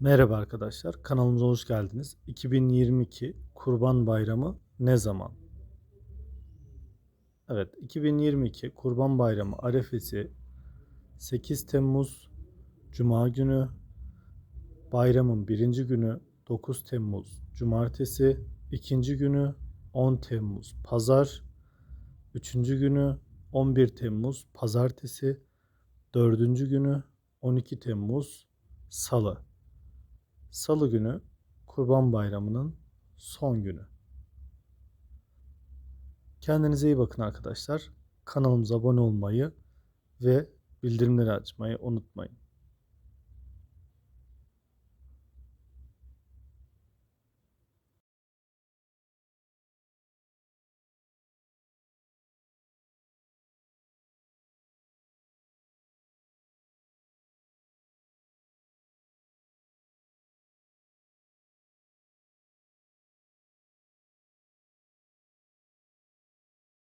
Merhaba arkadaşlar, kanalımıza hoş geldiniz. 2022 Kurban Bayramı ne zaman? Evet, 2022 Kurban Bayramı arefesi 8 Temmuz Cuma günü, bayramın birinci günü 9 Temmuz Cumartesi, ikinci günü 10 Temmuz Pazar, üçüncü günü 11 Temmuz Pazartesi, dördüncü günü 12 Temmuz Salı. Salı günü Kurban Bayramı'nın son günü. Kendinize iyi bakın arkadaşlar. Kanalımıza abone olmayı ve bildirimleri açmayı unutmayın.